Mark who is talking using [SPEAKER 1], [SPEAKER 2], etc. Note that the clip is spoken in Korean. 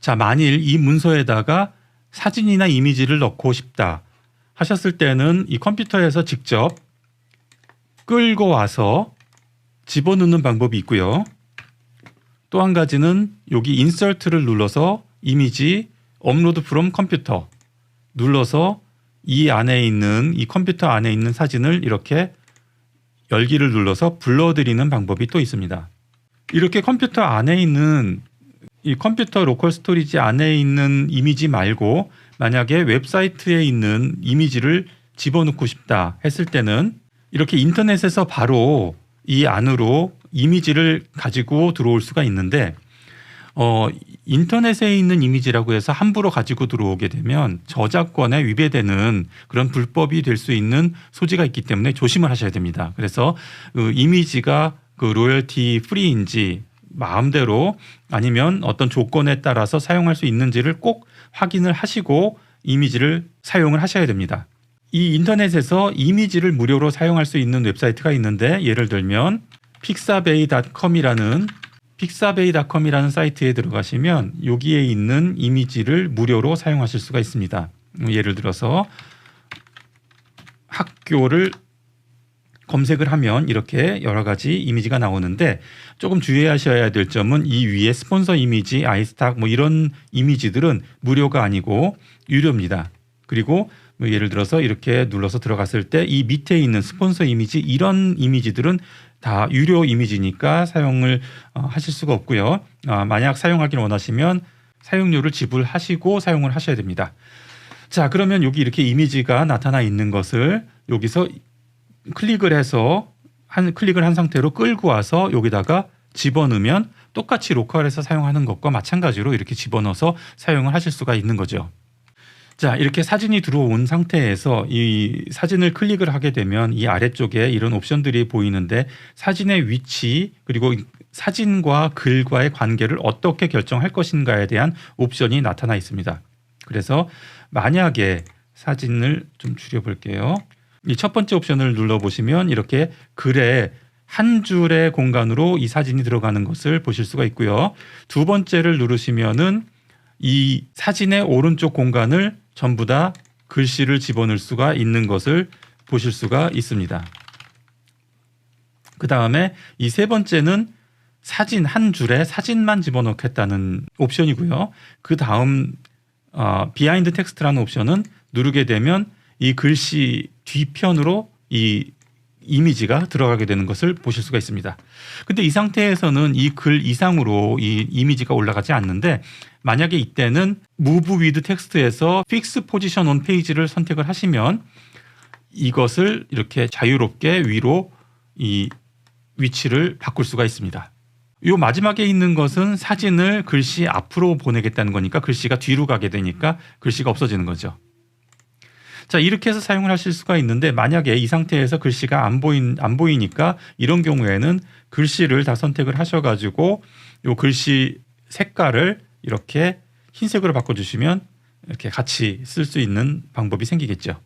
[SPEAKER 1] 자, 만일 이 문서에다가 사진이나 이미지를 넣고 싶다 하셨을 때는 이 컴퓨터에서 직접 끌고 와서 집어넣는 방법이 있고요. 또 한 가지는 여기 인설트를 눌러서 이미지 업로드 프롬 컴퓨터 눌러서 이 안에 있는 이 컴퓨터 안에 있는 사진을 이렇게 열기를 눌러서 불러들이는 방법이 또 있습니다. 이렇게 컴퓨터 안에 있는 이 컴퓨터 로컬 스토리지 안에 있는 이미지 말고 만약에 웹사이트에 있는 이미지를 집어넣고 싶다 했을 때는 이렇게 인터넷에서 바로 이 안으로 이미지를 가지고 들어올 수가 있는데 어 인터넷에 있는 이미지라고 해서 함부로 가지고 들어오게 되면 저작권에 위배되는 그런 불법이 될 수 있는 소지가 있기 때문에 조심을 하셔야 됩니다. 그래서 그 이미지가 그 로열티 프리인지 마음대로 아니면 어떤 조건에 따라서 사용할 수 있는지를 꼭 확인을 하시고 이미지를 사용을 하셔야 됩니다. 이 인터넷에서 이미지를 무료로 사용할 수 있는 웹사이트가 있는데 예를 들면 픽사베이.com이라는 픽사베이.com이라는 사이트에 들어가시면 여기에 있는 이미지를 무료로 사용하실 수가 있습니다. 예를 들어서 학교를 검색을 하면 이렇게 여러 가지 이미지가 나오는데 조금 주의하셔야 될 점은 이 위에 스폰서 이미지, 아이스탁 뭐 이런 이미지들은 무료가 아니고 유료입니다. 그리고 뭐 예를 들어서 이렇게 눌러서 들어갔을 때 이 밑에 있는 스폰서 이미지 이런 이미지들은 다 유료 이미지니까 사용을 어, 하실 수가 없고요. 아, 만약 사용하기를 원하시면 사용료를 지불하시고 사용을 하셔야 됩니다. 자, 그러면 여기 이렇게 이미지가 나타나 있는 것을 여기서 클릭을 해서 한 클릭을 한 상태로 끌고 와서 여기다가 집어넣으면 똑같이 로컬에서 사용하는 것과 마찬가지로 이렇게 집어넣어서 사용을 하실 수가 있는 거죠. 자, 이렇게 사진이 들어온 상태에서 이 사진을 클릭을 하게 되면 이 아래쪽에 이런 옵션들이 보이는데 사진의 위치 그리고 사진과 글과의 관계를 어떻게 결정할 것인가에 대한 옵션이 나타나 있습니다. 그래서 만약에 사진을 좀 줄여 볼게요. 이 첫 번째 옵션을 눌러 보시면 이렇게 글에 한 줄의 공간으로 이 사진이 들어가는 것을 보실 수가 있고요. 두 번째를 누르시면은 이 사진의 오른쪽 공간을 전부 다 글씨를 집어넣을 수가 있는 것을 보실 수가 있습니다. 그 다음에 이 세 번째는 사진 한 줄에 사진만 집어넣겠다는 옵션이고요. 그 다음 어, 비하인드 텍스트라는 옵션은 누르게 되면 이 글씨 뒤편으로 이 이미지가 들어가게 되는 것을 보실 수가 있습니다. 근데 이 상태에서는 이 글 이상으로 이 이미지가 올라가지 않는데 만약에 이때는 move with 텍스트에서 fix position on page를 선택을 하시면 이것을 이렇게 자유롭게 위로 이 위치를 바꿀 수가 있습니다. 요 마지막에 있는 것은 사진을 글씨 앞으로 보내겠다는 거니까 글씨가 뒤로 가게 되니까 글씨가 없어지는 거죠. 자 이렇게 해서 사용을 하실 수가 있는데 만약에 이 상태에서 글씨가 안 보인 안 보이니까 이런 경우에는 글씨를 다 선택을 하셔가지고 요 글씨 색깔을 이렇게 흰색으로 바꿔주시면 이렇게 같이 쓸 수 있는 방법이 생기겠죠.